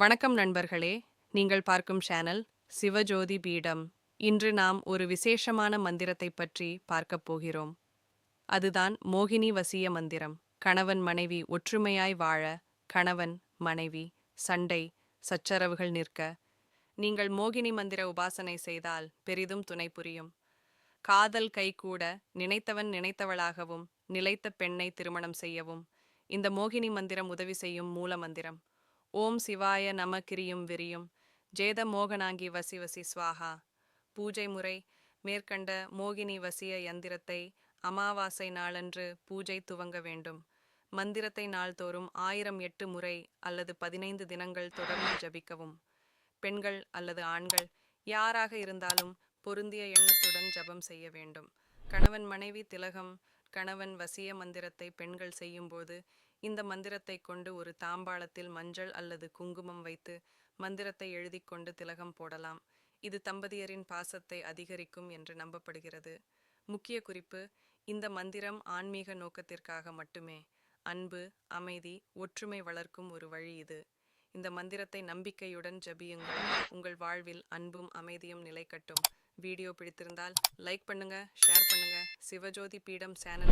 வணக்கம் நண்பர்களே. நீங்கள் பார்க்கும் சேனல் சிவஜோதி பீடம். இன்று நாம் ஒரு விசேஷமான மந்திரத்தை பற்றி பார்க்கப் போகிறோம். அதுதான் மோகினி வசிய மந்திரம். கணவன் மனைவி ஒற்றுமையாய் வாழ கணவன் மனைவி சண்டை சச்சரவுகள் நிற்க. நீங்கள் மோகினி மந்திர உபாசனை செய்தால் பெரிதும் துணை புரியும். காதல் கைகூட நினைத்தவன் நினைத்தவளாகவும் நிலைத்த பெண்ணை திருமணம் செய்யவும் இந்த மோகினி மந்திரம் உதவி செய்யும் மூல மந்திரம். ஓம் சிவாய நம கிரியும் விரியும். ஜேத மோகனாங்கி வசி வசி ஸ்வாஹா பூஜை முறை மேற்கண்ட மோகினி வசிய யந்திரத்தை அமாவாசை நாளன்று பூஜை துவங்க வேண்டும். மந்திரத்தை நாள்தோறும் ஆயிரம் எட்டு முறை அல்லது பதினைந்து தினங்கள் தொடர்ந்து ஜபிக்கவும். பெண்கள் அல்லது ஆண்கள் யாராக இருந்தாலும் பொருந்திய எண்ணத்துடன் ஜபம் செய்ய வேண்டும். கணவன் மனைவி திலகம் கணவன் வசிய மந்திரத்தை பெண்கள் செய்யும்போது இந்த மந்திரத்தை கொண்டு ஒரு தாம்பாளத்தில் மஞ்சள் அல்லது குங்குமம் வைத்து மந்திரத்தை எழுதிக் கொண்டு திலகம் போடலாம். இது தம்பதியரின் பாசத்தை அதிகரிக்கும் என்று நம்பப்படுகிறது. முக்கிய குறிப்பு இந்த மந்திரம் ஆன்மீக நோக்கத்திற்காக மட்டுமே. அன்பு அமைதி ஒற்றுமை வளர்க்கும் ஒரு வழி இது. இந்த மந்திரத்தை நம்பிக்கையுடன் ஜபியுங்கள். உங்கள் வாழ்வில் அன்பும் அமைதியும் நிலைக்கட்டும். வீடியோ பிடித்திருந்தால் லைக் பண்ணுங்க ஷேர் பண்ணுங்க. சிவஜோதி பீடம் சேனல்